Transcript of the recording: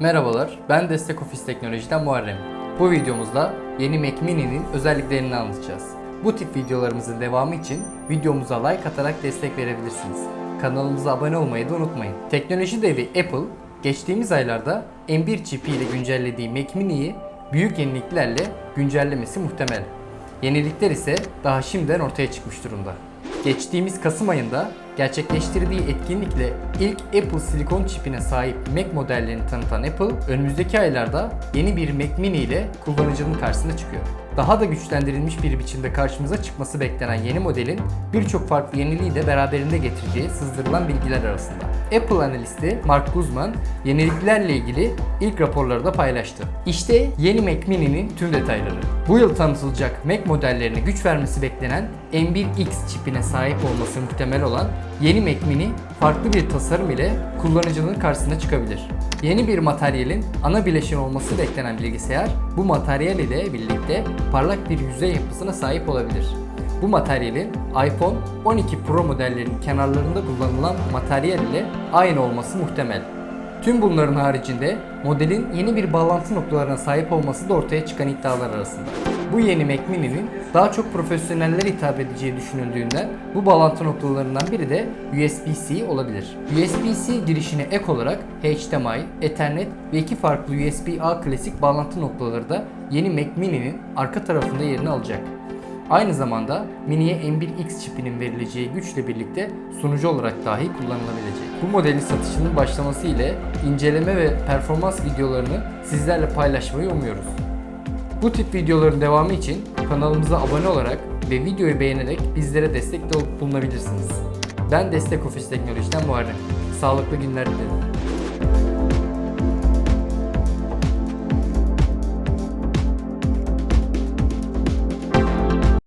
Merhabalar, ben Destek Ofis Teknoloji'den Muharrem. Bu videomuzda yeni Mac Mini'nin özelliklerini anlatacağız. Bu tip videolarımızın devamı için videomuza like atarak destek verebilirsiniz. Kanalımıza abone olmayı da unutmayın. Teknoloji devi Apple, geçtiğimiz aylarda M1 çipi ile güncellediği Mac Mini'yi büyük yeniliklerle güncellemesi muhtemel. Yenilikler ise daha şimdiden ortaya çıkmış durumda. Geçtiğimiz Kasım ayında gerçekleştirdiği etkinlikle ilk Apple silikon çipine sahip Mac modellerini tanıtan Apple, önümüzdeki aylarda yeni bir Mac Mini ile kullanıcının karşısına çıkıyor. Daha da güçlendirilmiş bir biçimde karşımıza çıkması beklenen yeni modelin birçok farklı yeniliği de beraberinde getireceği sızdırılan bilgiler arasında. Apple analisti Mark Guzman yeniliklerle ilgili ilk raporları da paylaştı. İşte yeni Mac Mini'nin tüm detayları. Bu yıl tanıtılacak Mac modellerine güç vermesi beklenen M1X çipine sahip olması muhtemel olan yeni Mac Mini farklı bir tasarım ile kullanıcının karşısına çıkabilir. Yeni bir materyalin ana bileşen olması beklenen bilgisayar bu materyal ile birlikte parlak bir yüzey yapısına sahip olabilir. Bu materyalin iPhone 12 Pro modellerinin kenarlarında kullanılan materyal ile aynı olması muhtemel. Tüm bunların haricinde modelin yeni bir bağlantı noktalarına sahip olması da ortaya çıkan iddialar arasında. Bu yeni Mac Mini'nin daha çok profesyonellere hitap edeceği düşünüldüğünden bu bağlantı noktalarından biri de USB-C olabilir. USB-C girişine ek olarak HDMI, Ethernet ve iki farklı USB-A klasik bağlantı noktaları da yeni Mac Mini'nin arka tarafında yerini alacak. Aynı zamanda Mini'ye M1X çipinin verileceği güçle birlikte sunucu olarak dahi kullanılabilecek. Bu modelin satışının başlaması ile inceleme ve performans videolarını sizlerle paylaşmayı umuyoruz. Bu tip videoların devamı için kanalımıza abone olarak ve videoyu beğenerek bizlere destek de bulunabilirsiniz. Ben Destek Ofis Teknoloji'den Muharrem. Sağlıklı günler dilerim.